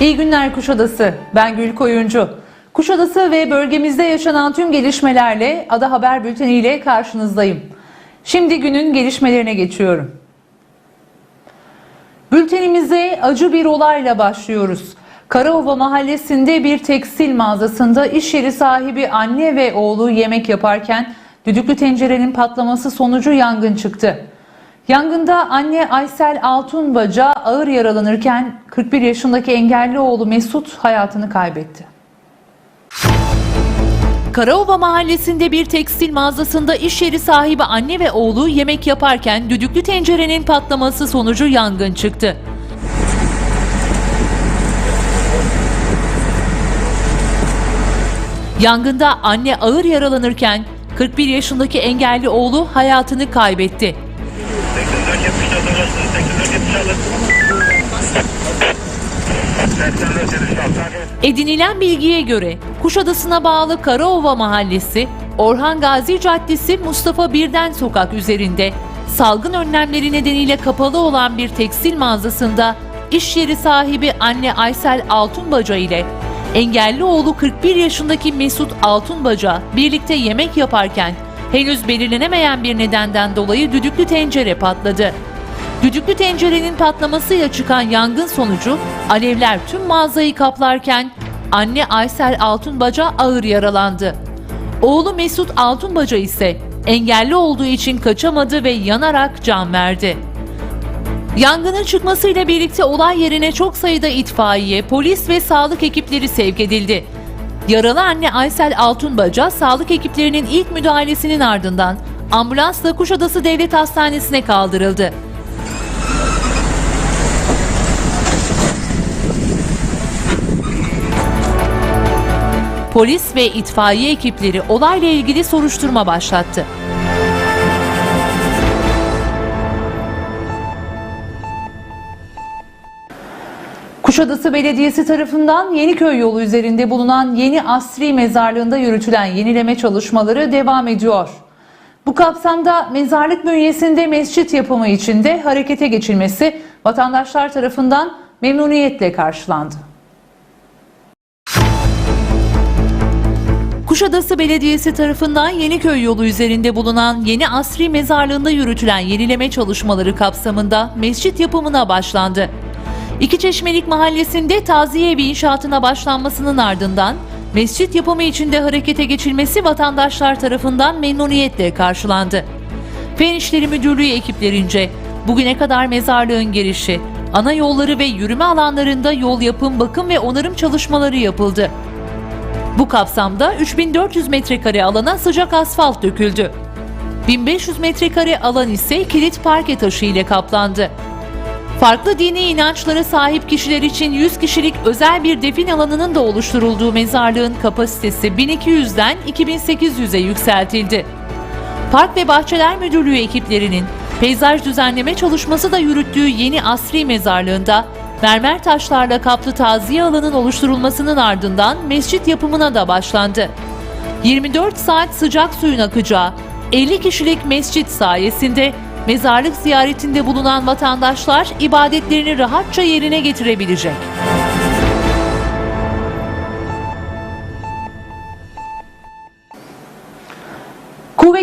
İyi günler Kuşadası. Ben Gül Koyuncu. Kuşadası ve bölgemizde yaşanan tüm gelişmelerle Ada Haber Bülteni ile karşınızdayım. Şimdi günün gelişmelerine geçiyorum. Bültenimize acı bir olayla başlıyoruz. Karaova mahallesinde bir tekstil mağazasında iş yeri sahibi anne ve oğlu yemek yaparken düdüklü tencerenin patlaması sonucu yangın çıktı. Yangında anne Aysel Altunbaca ağır yaralanırken 41 yaşındaki engelli oğlu Mesut hayatını kaybetti. Karaova mahallesinde bir tekstil mağazasında iş yeri sahibi anne ve oğlu yemek yaparken düdüklü tencerenin patlaması sonucu yangın çıktı. Yangında anne ağır yaralanırken 41 yaşındaki engelli oğlu hayatını kaybetti. Edinilen bilgiye göre Kuşadası'na bağlı Karaova Mahallesi, Orhan Gazi Caddesi Mustafa Birden Sokak üzerinde salgın önlemleri nedeniyle kapalı olan bir tekstil mağazasında iş yeri sahibi anne Aysel Altunbaca ile engelli oğlu 41 yaşındaki Mesut Altunbaca birlikte yemek yaparken henüz belirlenemeyen bir nedenden dolayı düdüklü tencere patladı. Düdüklü tencerenin patlamasıyla çıkan yangın sonucu alevler tüm mağazayı kaplarken anne Aysel Altunbaca ağır yaralandı. Oğlu Mesut Altunbaca ise engelli olduğu için kaçamadı ve yanarak can verdi. Yangının çıkmasıyla birlikte olay yerine çok sayıda itfaiye, polis ve sağlık ekipleri sevk edildi. Yaralı anne Aysel Altunbaca sağlık ekiplerinin ilk müdahalesinin ardından ambulansla Kuşadası Devlet Hastanesi'ne kaldırıldı. Polis ve itfaiye ekipleri olayla ilgili soruşturma başlattı. Kuşadası Belediyesi tarafından Yeniköy yolu üzerinde bulunan Yeni Asri Mezarlığı'nda yürütülen yenileme çalışmaları devam ediyor. Bu kapsamda mezarlık bünyesinde mescit yapımı için de harekete geçilmesi vatandaşlar tarafından memnuniyetle karşılandı. Kuşadası Belediyesi tarafından Yeniköy yolu üzerinde bulunan Yeni Asri Mezarlığı'nda yürütülen yenileme çalışmaları kapsamında mescit yapımına başlandı. İki Çeşmelik Mahallesi'nde taziye evi inşaatına başlanmasının ardından mescit yapımı için de harekete geçilmesi vatandaşlar tarafından memnuniyetle karşılandı. Fen İşleri Müdürlüğü ekiplerince bugüne kadar mezarlığın girişi, ana yolları ve yürüme alanlarında yol yapım, bakım ve onarım çalışmaları yapıldı. Bu kapsamda 3400 metrekare alana sıcak asfalt döküldü. 1500 metrekare alan ise kilit parke taşı ile kaplandı. Farklı dini inançlara sahip kişiler için 100 kişilik özel bir defin alanının da oluşturulduğu mezarlığın kapasitesi 1200'den 2800'e yükseltildi. Park ve Bahçeler Müdürlüğü ekiplerinin peyzaj düzenleme çalışması da yürüttüğü yeni asri mezarlığında mermer taşlarla kaplı taziye alanın oluşturulmasının ardından mescit yapımına da başlandı. 24 saat sıcak suyun akacağı 50 kişilik mescit sayesinde mezarlık ziyaretinde bulunan vatandaşlar ibadetlerini rahatça yerine getirebilecek.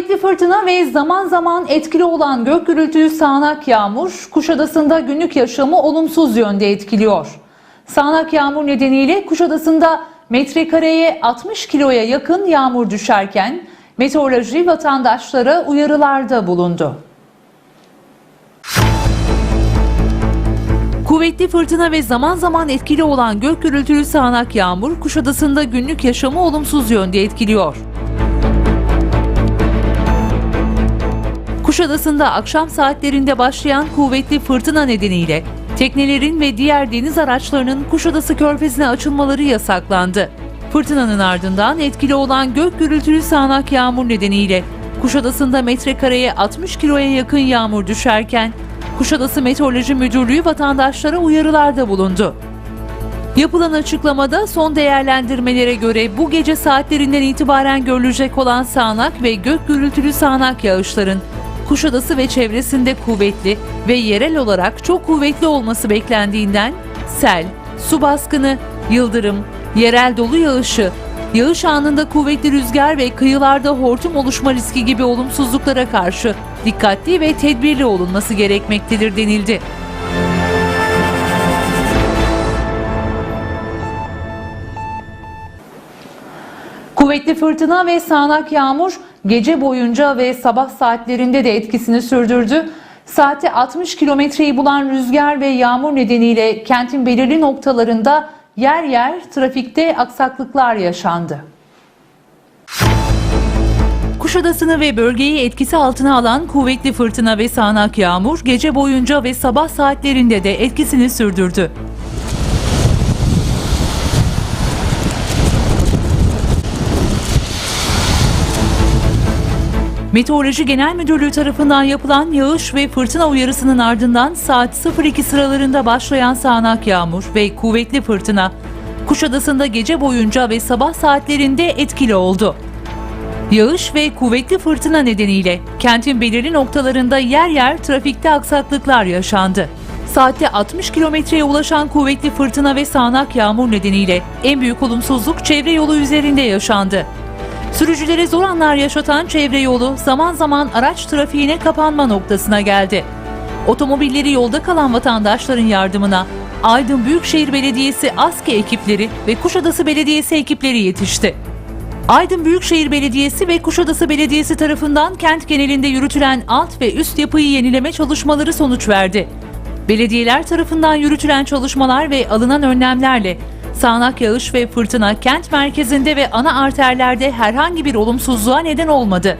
Kuvvetli fırtına ve zaman zaman etkili olan gök gürültülü sağanak yağmur Kuşadası'nda günlük yaşamı olumsuz yönde etkiliyor. Sağanak yağmur nedeniyle Kuşadası'nda metrekareye 60 kiloya yakın yağmur düşerken meteoroloji vatandaşlara uyarılarda bulundu. Kuvvetli fırtına ve zaman zaman etkili olan gök gürültülü sağanak yağmur Kuşadası'nda günlük yaşamı olumsuz yönde etkiliyor. Kuşadası'nda akşam saatlerinde başlayan kuvvetli fırtına nedeniyle teknelerin ve diğer deniz araçlarının Kuşadası Körfezi'ne açılmaları yasaklandı. Fırtınanın ardından etkili olan gök gürültülü sağanak yağmur nedeniyle Kuşadası'nda metrekareye 60 kiloya yakın yağmur düşerken Kuşadası Meteoroloji Müdürlüğü vatandaşlara uyarılarda bulundu. Yapılan açıklamada son değerlendirmelere göre bu gece saatlerinden itibaren görülecek olan sağanak ve gök gürültülü sağanak yağışların Kuşadası ve çevresinde kuvvetli ve yerel olarak çok kuvvetli olması beklendiğinden sel, su baskını, yıldırım, yerel dolu yağışı, yağış anında kuvvetli rüzgar ve kıyılarda hortum oluşma riski gibi olumsuzluklara karşı dikkatli ve tedbirli olunması gerekmektedir denildi. Kuvvetli fırtına ve sağanak yağmur gece boyunca ve sabah saatlerinde de etkisini sürdürdü. Saatte 60 kilometreyi bulan rüzgar ve yağmur nedeniyle kentin belirli noktalarında yer yer trafikte aksaklıklar yaşandı. Kuşadası'nı ve bölgeyi etkisi altına alan kuvvetli fırtına ve sağanak yağmur gece boyunca ve sabah saatlerinde de etkisini sürdürdü. Meteoroloji Genel Müdürlüğü tarafından yapılan yağış ve fırtına uyarısının ardından saat 02 sıralarında başlayan sağanak yağmur ve kuvvetli fırtına Kuşadası'nda gece boyunca ve sabah saatlerinde etkili oldu. Yağış ve kuvvetli fırtına nedeniyle kentin belirli noktalarında yer yer trafikte aksaklıklar yaşandı. Saatte 60 kilometreye ulaşan kuvvetli fırtına ve sağanak yağmur nedeniyle en büyük olumsuzluk çevre yolu üzerinde yaşandı. Sürücülere zor anlar yaşatan çevre yolu zaman zaman araç trafiğine kapanma noktasına geldi. Otomobilleri yolda kalan vatandaşların yardımına Aydın Büyükşehir Belediyesi ASKE ekipleri ve Kuşadası Belediyesi ekipleri yetişti. Aydın Büyükşehir Belediyesi ve Kuşadası Belediyesi tarafından kent genelinde yürütülen alt ve üst yapıyı yenileme çalışmaları sonuç verdi. Belediyeler tarafından yürütülen çalışmalar ve alınan önlemlerle sağanak yağış ve fırtına kent merkezinde ve ana arterlerde herhangi bir olumsuzluğa neden olmadı.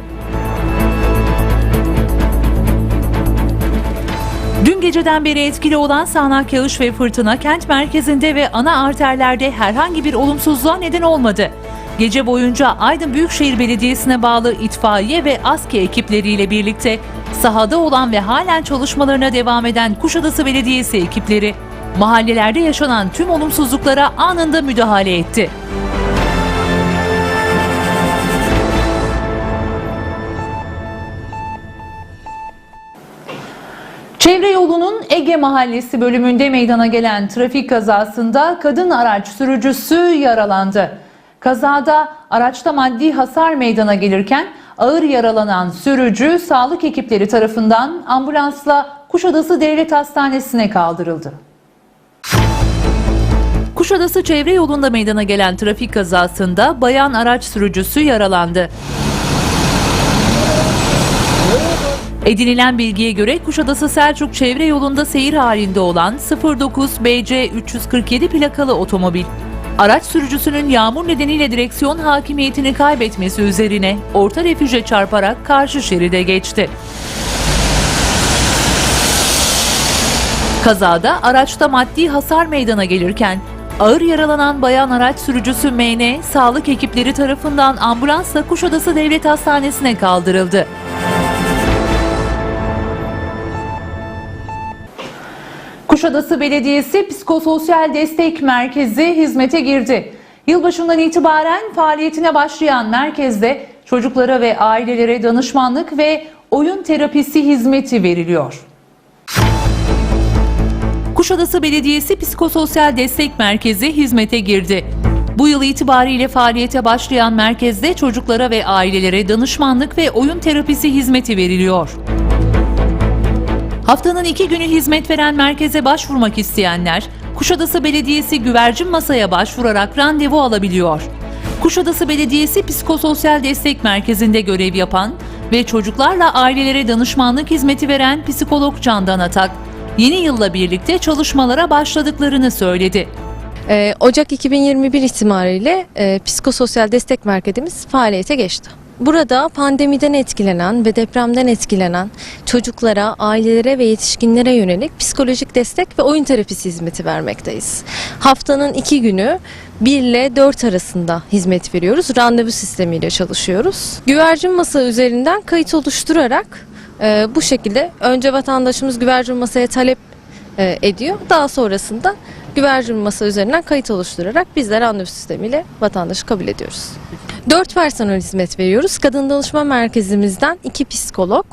Dün geceden beri etkili olan sağanak yağış ve fırtına kent merkezinde ve ana arterlerde herhangi bir olumsuzluğa neden olmadı. Gece boyunca Aydın Büyükşehir Belediyesi'ne bağlı itfaiye ve ASKE ekipleriyle birlikte sahada olan ve halen çalışmalarına devam eden Kuşadası Belediyesi ekipleri mahallelerde yaşanan tüm olumsuzluklara anında müdahale etti. Çevre yolunun Ege Mahallesi bölümünde meydana gelen trafik kazasında kadın araç sürücüsü yaralandı. Kazada araçta maddi hasar meydana gelirken ağır yaralanan sürücü sağlık ekipleri tarafından ambulansla Kuşadası Devlet Hastanesi'ne kaldırıldı. Kuşadası çevre yolunda meydana gelen trafik kazasında bayan araç sürücüsü yaralandı. Edinilen bilgiye göre Kuşadası Selçuk çevre yolunda seyir halinde olan 09 BC 347 plakalı otomobil araç sürücüsünün yağmur nedeniyle direksiyon hakimiyetini kaybetmesi üzerine orta refüje çarparak karşı şeride geçti. Kazada araçta maddi hasar meydana gelirken ağır yaralanan bayan araç sürücüsü MN sağlık ekipleri tarafından ambulansla Kuşadası Devlet Hastanesi'ne kaldırıldı. Kuşadası Belediyesi Psikososyal Destek Merkezi hizmete girdi. Yılbaşından itibaren faaliyetine başlayan merkezde çocuklara ve ailelere danışmanlık ve oyun terapisi hizmeti veriliyor. Kuşadası Belediyesi Psikososyal Destek Merkezi hizmete girdi. Bu yıl itibariyle faaliyete başlayan merkezde çocuklara ve ailelere danışmanlık ve oyun terapisi hizmeti veriliyor. Haftanın iki günü hizmet veren merkeze başvurmak isteyenler, Kuşadası Belediyesi Güvercin Masa'ya başvurarak randevu alabiliyor. Kuşadası Belediyesi Psikososyal Destek Merkezi'nde görev yapan ve çocuklarla ailelere danışmanlık hizmeti veren psikolog Candan Atak, yeni yılla birlikte çalışmalara başladıklarını söyledi. Ee, Ocak 2021 itibariyle e, psikososyal destek merkezimiz faaliyete geçti. Burada pandemiden etkilenen ve depremden etkilenen çocuklara, ailelere ve yetişkinlere yönelik psikolojik destek ve oyun terapisi hizmeti vermekteyiz. Haftanın iki günü 1 ile 4 arasında hizmet veriyoruz. Randevu sistemiyle çalışıyoruz. Güvercin masa üzerinden kayıt oluşturarak e, bu şekilde önce vatandaşımız güvercin masaya talep e, ediyor. Daha sonrasında güvercin masa üzerinden kayıt oluşturarak biz de randevu sistemiyle vatandaşı kabul ediyoruz. Dört personel hizmet veriyoruz. Kadın danışma merkezimizden iki psikolog,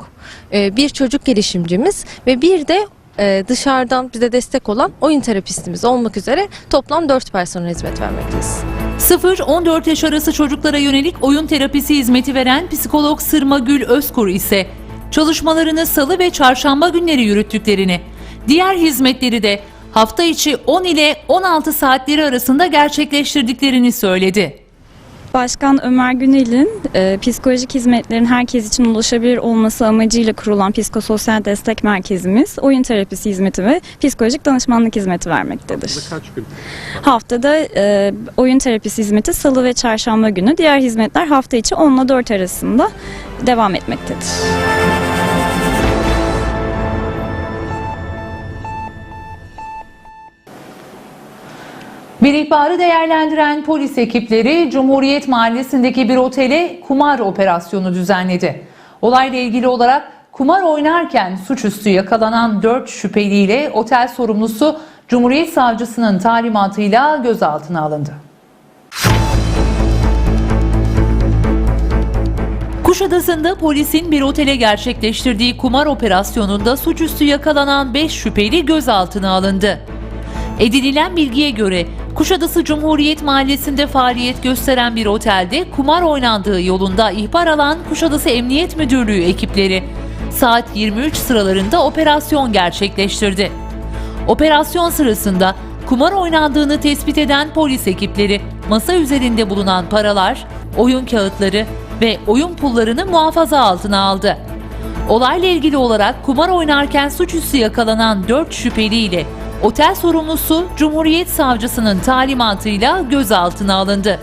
e, bir çocuk gelişimcimiz ve bir de e, dışarıdan bize destek olan oyun terapistimiz olmak üzere toplam 4 personel hizmet vermekteyiz. 0-14 yaş arası çocuklara yönelik oyun terapisi hizmeti veren psikolog Sırma Gül Özkur ise çalışmalarını salı ve çarşamba günleri yürüttüklerini, diğer hizmetleri de hafta içi 10 ile 16 saatleri arasında gerçekleştirdiklerini söyledi. Başkan Ömer Günel'in e, psikolojik hizmetlerin herkes için ulaşabilir olması amacıyla kurulan psikososyal destek merkezimiz oyun terapisi hizmeti ve psikolojik danışmanlık hizmeti vermektedir. Kaç gün? Haftada e, oyun terapisi hizmeti salı ve çarşamba günü, diğer hizmetler hafta içi 10 ile 4 arasında devam etmektedir. Bir ihbarı değerlendiren polis ekipleri Cumhuriyet Mahallesi'ndeki bir otele kumar operasyonu düzenledi. Olayla ilgili olarak kumar oynarken suçüstü yakalanan 4 şüpheliyle otel sorumlusu Cumhuriyet Savcısının talimatıyla gözaltına alındı. Kuşadası'nda polisin bir otele gerçekleştirdiği kumar operasyonunda suçüstü yakalanan 5 şüpheli gözaltına alındı. Edinilen bilgiye göre Kuşadası Cumhuriyet Mahallesi'nde faaliyet gösteren bir otelde kumar oynandığı yolunda ihbar alan Kuşadası Emniyet Müdürlüğü ekipleri saat 23 sıralarında operasyon gerçekleştirdi. Operasyon sırasında kumar oynandığını tespit eden polis ekipleri masa üzerinde bulunan paralar, oyun kağıtları ve oyun pullarını muhafaza altına aldı. Olayla ilgili olarak kumar oynarken suçüstü yakalanan 4 şüpheliyle otel sorumlusu Cumhuriyet Savcısının talimatıyla gözaltına alındı.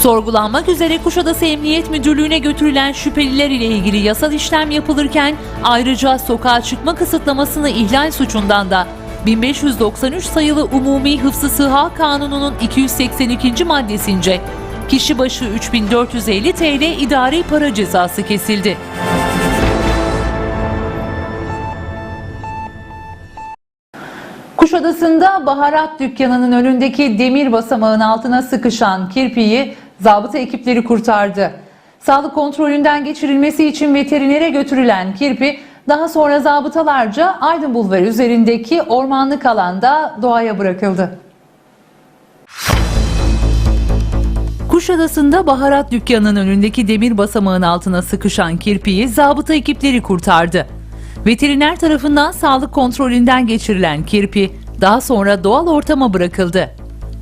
Sorgulanmak üzere Kuşadası Emniyet Müdürlüğü'ne götürülen şüpheliler ile ilgili yasal işlem yapılırken ayrıca sokağa çıkma kısıtlamasını ihlal suçundan da 1593 sayılı Umumi Hıfzı Sıha Kanunu'nun 282. maddesince kişi başı 3450 TL idari para cezası kesildi. Kuşadası'nda baharat dükkanının önündeki demir basamağın altına sıkışan kirpiyi zabıta ekipleri kurtardı. Sağlık kontrolünden geçirilmesi için veterinere götürülen kirpi daha sonra zabıtalarca Aydın Bulvarı üzerindeki ormanlık alanda doğaya bırakıldı. Kuşadası'nda baharat dükkanının önündeki demir basamağın altına sıkışan kirpiyi zabıta ekipleri kurtardı. Veteriner tarafından sağlık kontrolünden geçirilen kirpi daha sonra doğal ortama bırakıldı.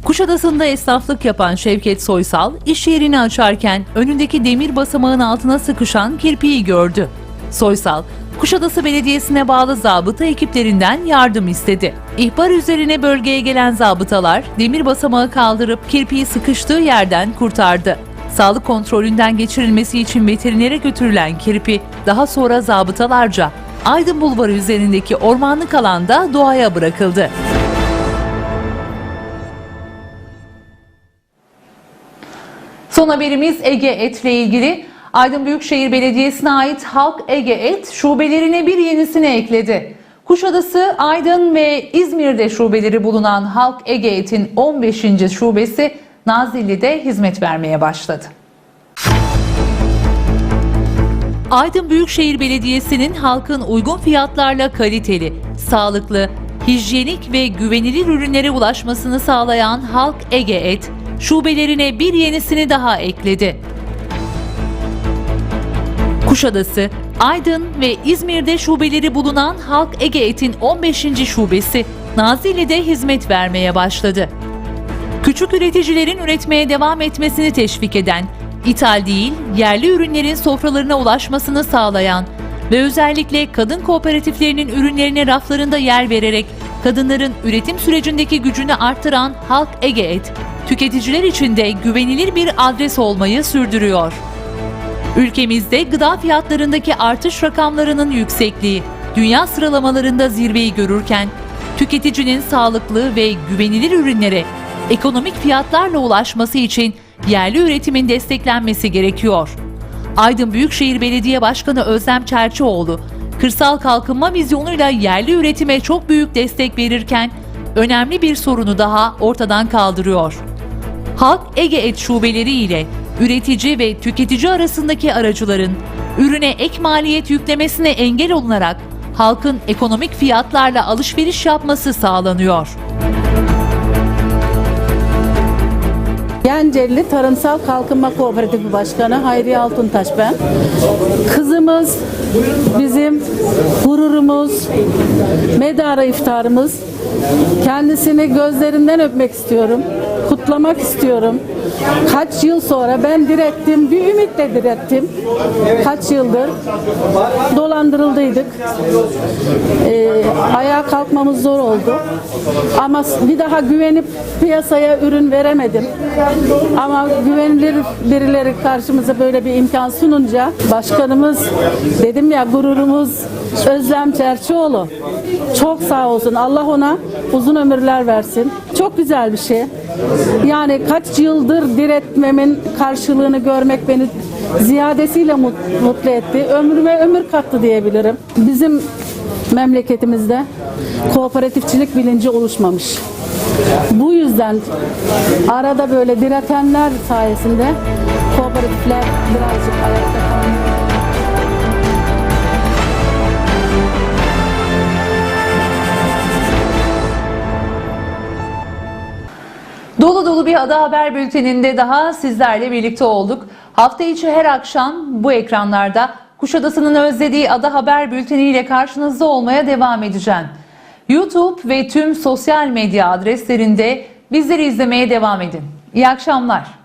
Kuşadası'nda esnaflık yapan Şevket Soysal iş yerini açarken önündeki demir basamağın altına sıkışan kirpiyi gördü. Soysal, Kuşadası Belediyesi'ne bağlı zabıta ekiplerinden yardım istedi. İhbar üzerine bölgeye gelen zabıtalar demir basamağı kaldırıp kirpiyi sıkıştığı yerden kurtardı. Sağlık kontrolünden geçirilmesi için veterinere götürülen kirpi daha sonra zabıtalarca Aydın Bulvarı üzerindeki ormanlık alanda doğaya bırakıldı. Son haberimiz Ege Et ile ilgili. Aydın Büyükşehir Belediyesi'ne ait Halk Ege Et şubelerine bir yenisini ekledi. Kuşadası, Aydın ve İzmir'de şubeleri bulunan Halk Ege Et'in 15. şubesi Nazilli'de hizmet vermeye başladı. Aydın Büyükşehir Belediyesi'nin halkın uygun fiyatlarla kaliteli, sağlıklı, hijyenik ve güvenilir ürünlere ulaşmasını sağlayan Halk Ege Et, şubelerine bir yenisini daha ekledi. Kuşadası, Aydın ve İzmir'de şubeleri bulunan Halk Ege Et'in 15. şubesi Nazilli'de hizmet vermeye başladı. Küçük üreticilerin üretmeye devam etmesini teşvik eden, ithal değil, yerli ürünlerin sofralarına ulaşmasını sağlayan ve özellikle kadın kooperatiflerinin ürünlerine raflarında yer vererek kadınların üretim sürecindeki gücünü arttıran Halk Ege Et, tüketiciler için de güvenilir bir adres olmayı sürdürüyor. Ülkemizde gıda fiyatlarındaki artış rakamlarının yüksekliği dünya sıralamalarında zirveyi görürken tüketicinin sağlıklı ve güvenilir ürünlere ekonomik fiyatlarla ulaşması için yerli üretimin desteklenmesi gerekiyor. Aydın Büyükşehir Belediye Başkanı Özlem Çerçioğlu, kırsal kalkınma vizyonuyla yerli üretime çok büyük destek verirken önemli bir sorunu daha ortadan kaldırıyor. Halk Ege Et şubeleri ile üretici ve tüketici arasındaki aracıların ürüne ek maliyet yüklemesine engel olunarak halkın ekonomik fiyatlarla alışveriş yapması sağlanıyor. Yencelli Tarımsal Kalkınma Kooperatifi Başkanı Hayriye Altuntaş ben. Kızımız bizim gururumuz, medarı iftarımız. Kendisini gözlerinden öpmek istiyorum. Kutlamak istiyorum. Kaç yıl sonra ben direttim, bir ümitle direttim. Kaç yıldır dolandırıldıydık. Ee, ayağa kalkmamız zor oldu. Ama bir daha güvenip piyasaya ürün veremedim. Ama güvenilir birileri karşımıza böyle bir imkan sununca başkanımız dedim ya gururumuz Özlem Çerçioğlu çok sağ olsun. Allah ona uzun ömürler versin. Çok güzel bir şey. Yani kaç yıldır diretmemin karşılığını görmek beni ziyadesiyle mut- mutlu etti. Ömrüme ömür kattı diyebilirim. Bizim memleketimizde kooperatifçilik bilinci oluşmamış. Bu yüzden arada böyle diretenler sayesinde kooperatifler birazcık ayakta kalmış. Dolu dolu bir Ada Haber Bülteni'nde daha sizlerle birlikte olduk. Hafta içi her akşam bu ekranlarda Kuşadası'nın özlediği Ada Haber Bülteni ile karşınızda olmaya devam edeceğim. YouTube ve tüm sosyal medya adreslerinde bizleri izlemeye devam edin. İyi akşamlar.